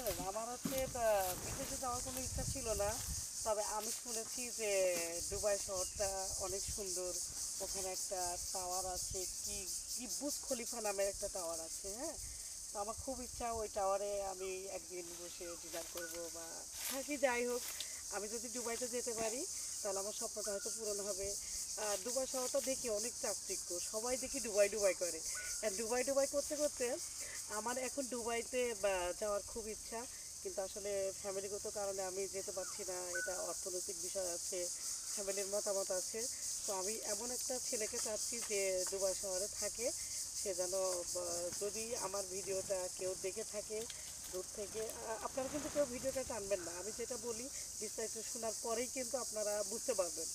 শোনেন আমার হচ্ছে বিদেশে যাওয়ার কোনো ইচ্ছা ছিল না। তবে আমি শুনেছি যে দুবাই শহরটা অনেক সুন্দর। ওখানে একটা টাওয়ার আছে, কি কি খলিফা নামের একটা টাওয়ার আছে হ্যাঁ? তো আমার খুব ইচ্ছা ওই টাওয়ারে আমি একদিন বসে ডিনার করব বা থাকি, যাই হোক। আমি যদি দুবাইতে যেতে পারি, তাহলে আমার স্বপ্নটা হয়তো পূরণ হবে। দুবাই শহরটা দেখি অনেক চাকচিক্য। সবাই দেখি দুবাই দুবাই করে। আর দুবাই দুবাই করতে করতে আমার এখন দুবাইতে বা, যাওয়ার খুব ইচ্ছা। কিন্তু আসলে ফ্যামিলিগত কারণে আমি যেতে পারছি না। এটা অর্থনৈতিক বিষয় আছে ফ্যামিলির মতামত আছে। তো আমি এমন একটা ছেলেকে চাচ্ছি যে দুবাই শহরে থাকে। সে যেন যদি আমার ভিডিওটা কেউ দেখে থাকে দূর থেকে আপনারা কিন্তু কেউ ভিডিওটা টানবেন না। আমি যেটা বলি বিস্তারিত শোনার পরেই কিন্তু আপনারা বুঝতে পারবেন।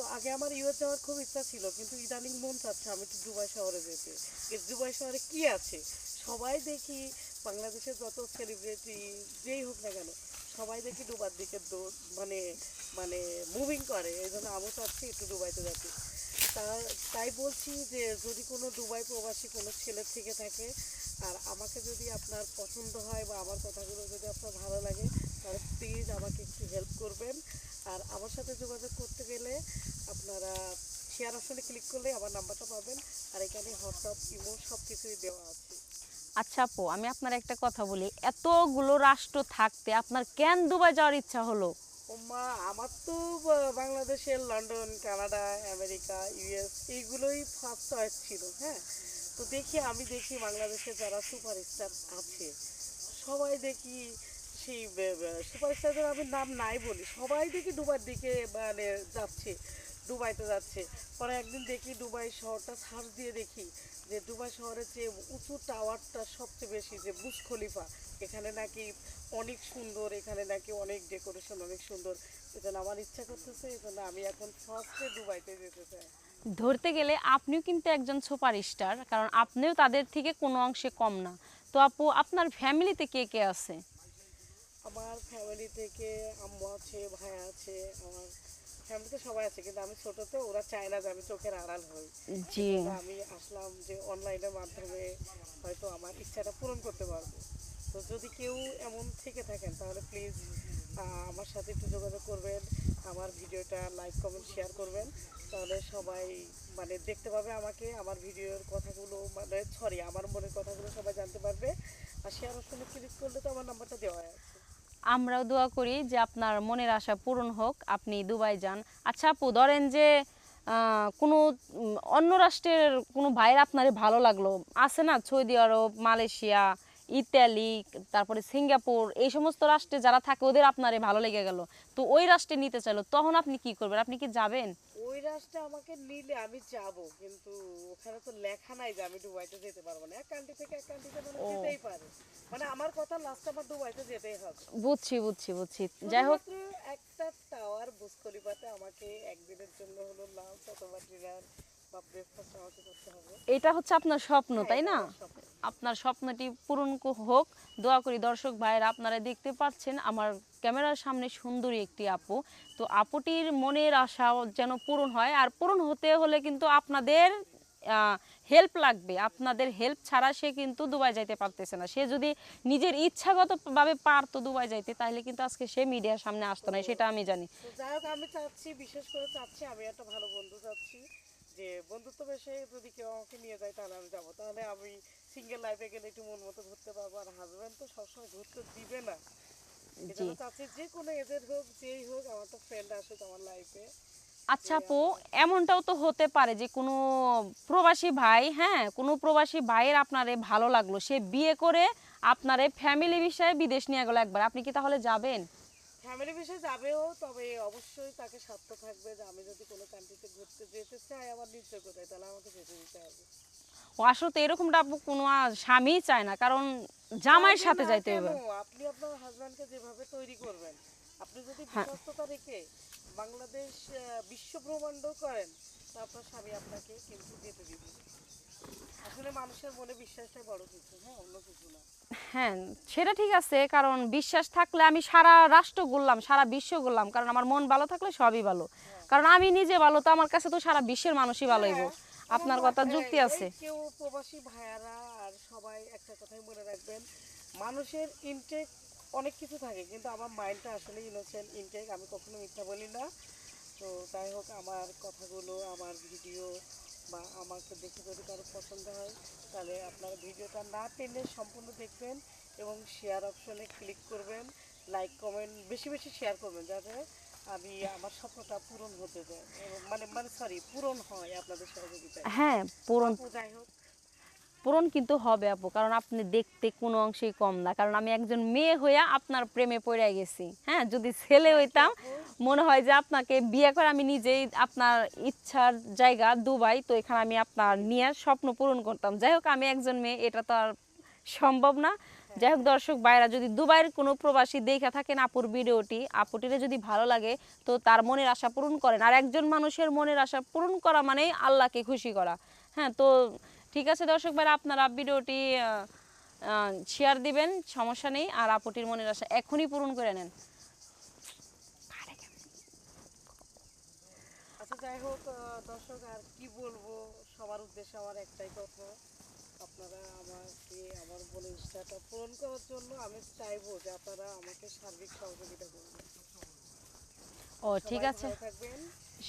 তো আগে আমার ইউএস যাওয়ার খুব ইচ্ছা ছিল, কিন্তু ইদানিং মন চাচ্ছে আমি একটু দুবাই শহরে যেতে। দুবাই শহরে কি আছে? সবাই দেখি বাংলাদেশের যত সেলিব্রিটি যেই হোক না কেন, সবাই দেখি দুবার দিকে মানে মানে মুভিং করে। এই জন্য আমিও চাচ্ছি একটু দুবাইতে যাচ্ছি তা, তাই বলছি যে যদি কোনো দুবাই প্রবাসী কোনো ছেলে থেকে থাকে, আর আমাকে যদি আপনার পছন্দ হয় বা আমার কথাগুলো যদি আপনার ভালো লাগে তাহলে প্লিজ আমাকে একটু হেল্প করবেন। আর আমার সাথে যোগাযোগ করতে গেলে আপনারা শেয়ার অপশনে ক্লিক করলে আমার নাম্বারটা পাবেন। আর এখানে হোয়াটসঅ্যাপ ইমো সব কিছুই দেওয়া আছে। আচ্ছা আপু আমি আপনার একটা কথা বলি। এতগুলো রাষ্ট্র থাকতে আপনার কেন দুবাই যাওয়ার ইচ্ছা হলো? মা আমার তো বাংলাদেশের লন্ডন কানাডা আমেরিকা ইউএস এইগুলোই ফার্স্ট চয়েস ছিল হ্যাঁ? তো দেখি আমি দেখি বাংলাদেশে যারা সুপারস্টার আছে সবাই দেখি সেই সুপারস্টারদের আমি নাম নাই বলি। সবাই দেখি দুবার দিকে মানে যাচ্ছে, দুবাইতে যাচ্ছে। পরে একদিন দেখি দুবাই শহরটা সার্চ দিয়ে দেখি যে দুবাই শহরের যে উঁচু টাওয়ারটা সবচেয়ে বেশি, যে বুজ খলিফা, এখানে নাকি অনেক সুন্দর, এখানে নাকি অনেক ডেকোরেশন অনেক সুন্দর। এজন্য আমার ইচ্ছা করতেছে, এজন্য আমি এখন ফার্স্টে দুবাইতে যেতে চাই। ধরতে গেলে আপনিও কিন্তু একজন সুপার স্টার, কারণ আপনিও তাদের থেকে কোনো অংশে কম না। তো আপু, আপনার ফ্যামিলিতে কে কে আছে? আমার ফ্যামিলি থেকে আম্মু আছে ভাই আছে আমার ফ্যামিলিতে সবাই আছে কিন্তু আমি ছোট তো ওরা চায় না যে আমি চোখের আড়াল হই। জি। আমি আসলাম যে অনলাইনের মাধ্যমে হয়তো আমার ইচ্ছাটা পূরণ করতে পারব। তো যদি কেউ এমন থেকে থাকেন তাহলে প্লিজ আমার সাথে একটু যোগাযোগ করবেন আমার ভিডিওটা লাইক কমেন্ট শেয়ার করবেন। তাহলে সবাই মানে দেখতে পাবে আমাকে আমার ভিডিওর কথাগুলো মানে সরি আমার মনের কথাগুলো সবাই জানতে পারবে। আর শেয়ার অপশনে ক্লিক করলে তো আমার নাম্বারটা দেওয়া আছে। আমরাও দোয়া করি যে আপনার মনের আশা পূরণ হোক, আপনি দুবাই যান। আচ্ছা আপু, ধরেন যে কোনো অন্য রাষ্ট্রের কোনো ভাইয়ের আপনার ভালো লাগল? আছে না সৌদি আরব, মালয়েশিয়া? ইতালি তারপরে সিঙ্গাপুর এই সমস্ত রাষ্ট্রে যারা থাকে ওদের আপনারে ভালো লেগে গেল। তো ওই রাষ্ট্রে নিতে চাইলো তখন আপনি কি করবেন? আপনি কি যাবেন? ওই রাস্তা আমাকে নিলে আমি যাব কিন্তু ওখানে তো লেখা নাই যে আমি দুবাইতে যেতে পারব না। এক কান্ট্রি থেকে এক কান্ট্রিতে মানে যেতেই পারে। মানে আমার কথা লাস্ট আমার দুবাইতে যেতেই হবে। বুঝছি বুঝছি বুঝছি। যাই হোক। একটা টাওয়ার বুজ খলিফাতে আমাকে একদিনের জন্য হলো লাঞ্চ অথবা ডিনার এটা হচ্ছে আপনার স্বপ্ন তাই না? হ্যাঁ, আমার স্বপ্ন। আপনার স্বপ্নটি পূরণ হোক। দোয়া করি দর্শক ভাইয়েরা আপনারা দেখতে পাচ্ছেন আমার ক্যামেরার সামনে সুন্দরী একটি আপু। তো আপুটির মনের আশা যেন পূরণ হয়। আর পূরণ হতে হলে কিন্তু আপনাদের হেল্প লাগবে। আপনাদের হেল্প ছাড়া সে কিন্তু দুবাই যাইতে পারতেছে না। সে যদি নিজের ইচ্ছাগতভাবে পারতো দুবাই যাইতে তাহলে কিন্তু আজকে সে মিডিয়ার সামনে আসতো না সেটা আমি জানি। যাই হোক আমি চাচ্ছি বিশেষ করে চাচ্ছি আমি একটা ভালো বন্ধু চাচ্ছি। যে বন্ধুত্ব বেশে যদি কেউ আমাকে নিয়ে যায় তাহলে আমি যাব। তাহলে আমি সিঙ্গেল লাইফে গেলে একটু মন মতো ঘুরতে পারব। আর হাজব্যান্ড তো সবসময় ঘুরতে দিবে না। এজন্য চাচ্ছি যে কোনো এজের হোক যেই হোক আমার তো ফ্রেন্ড আসুক আমার লাইফে আচ্ছা আপু এমনটাও তো হতে পারে যে কোনো প্রবাসী ভাই হ্যাঁ কোনো প্রবাসী ভাইয়ের আপনারে ভালো লাগল। সে বিয়ে করে আপনারে ফ্যামিলি বিষয়ে বিদেশ নিয়ে গেল একবার। আপনি কি তাহলে যাবেন? ফ্যামিলি বিষয়ে যাবেও তবে অবশ্যই তাকে স্বার্থ থাকবে যে আমি যদি কোনো কান্ট্রিতে ঘুরতে যেতে চাই আমার নিজ যোগ্যতায় তাহলে আমাকে যেতে দিতে হবে। ও আসলে তো এরকমটা কোনো স্বামী চায় না কারণ জামাইয়ের সাথে যাইতে হবে। আপনি আপনার হাজব্যান্ডকে যেভাবে তৈরি করবেন আপনি যদি হ্যাঁ। বিশ্বস্ততা রেখে বাংলাদেশ বিশ্ব ভ্রমণ্ড করেন তা আপনার স্বামী আপনাকে কিন্তু যেতে দিবে। আসলে মানুষের মনে বিশ্বাসটাই বড় কিছু হ্যাঁ অন্য কিছু না। হ্যাঁ সেটা ঠিক আছে কারণ বিশ্বাস থাকলে আমি সারা রাষ্ট্র ঘুরলাম সারা বিশ্ব ঘুরলাম কারণ আমার মন ভালো থাকলে সবই ভালো। কারণ আমি নিজে ভালো তো আমার কাছে তো সারা বিশ্বের মানুষই ভালো হইব। হ্যাঁ, আপনার কথা যুক্তি আছে। কেউ প্রবাসী ভাইয়ারা আর সবাই একটা কথাই মনে রাখবেন মানুষের ইনটেক অনেক কিছু থাকে কিন্তু আমার মাইন্ডটা আসলে ইনোসেন্ট ইনটেক আমি কখনো মিথ্যা বলি না। তো যাই হোক আমার কথাগুলো আমার ভিডিও বা আমাকে দেখে যদি কারও পছন্দ হয় তাহলে আপনারা ভিডিওটা না টেনে সম্পূর্ণ দেখবেন এবং শেয়ার অপশনে ক্লিক করবেন লাইক কমেন্ট বেশি বেশি শেয়ার করবেন যাতে আমি আমার স্বপ্নটা পূরণ হতে যায় মানে মানে সরি পূরণ হয় আপনাদের সহযোগিতায়। হ্যাঁ পূরণ। যাই হোক। পূরণ কিন্তু হবে আপু কারণ আপনি দেখতে কোনো অংশেই কম না। কারণ আমি একজন মেয়ে হইয়া আপনার প্রেমে পড়ে গেছি। হ্যাঁ যদি ছেলে হইতাম মনে হয় যে আপনাকে বিয়ে করে আমি নিজেই আপনার ইচ্ছার জায়গা দুবাই, তো এখানে আমি আপনার নিয়ে স্বপ্ন পূরণ করতাম। যাই হোক, আমি একজন মেয়ে, এটা তো আর সম্ভব না। যাই হোক, দর্শক বাইরা যদি দুবাইয়ের কোনো প্রবাসী দেখে থাকেন আপুর ভিডিওটি, আপুটিরে যদি ভালো লাগে, তো তার মনের আশা পূরণ করেন। আর একজন মানুষের মনের আশা পূরণ করা মানেই আল্লাহকে খুশি করা। হ্যাঁ তো ঠিক আছে দর্শক ভাইরা, আপনারা ভিডিওটি শেয়ার দিবেন, সমস্যা নেই। আর আপুটির মনের আশা এখনই পূরণ করে নেন। যাই হোক দর্শক আর কি বলব? সবার উদ্দেশ্যে আমার একটাই কথা। আপনারা আমাকে আমার বলে ইচ্ছাটা পূরণ করার জন্য আমি চাইব যে আপনারা আমাকে সার্বিক সহযোগিতা করবেন ও ঠিক আছে। থাকবেন।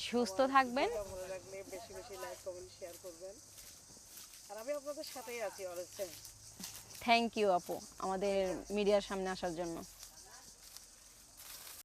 সুস্থ থাকবেন। ভালো লাগলে বেশি বেশি লাইক কমেন্ট শেয়ার করবেন। আর আমি আপনাদের সাথেই আছি অলওয়েজ থ্যাংক ইউ আপু আমাদের মিডিয়ার সামনে আসার জন্য।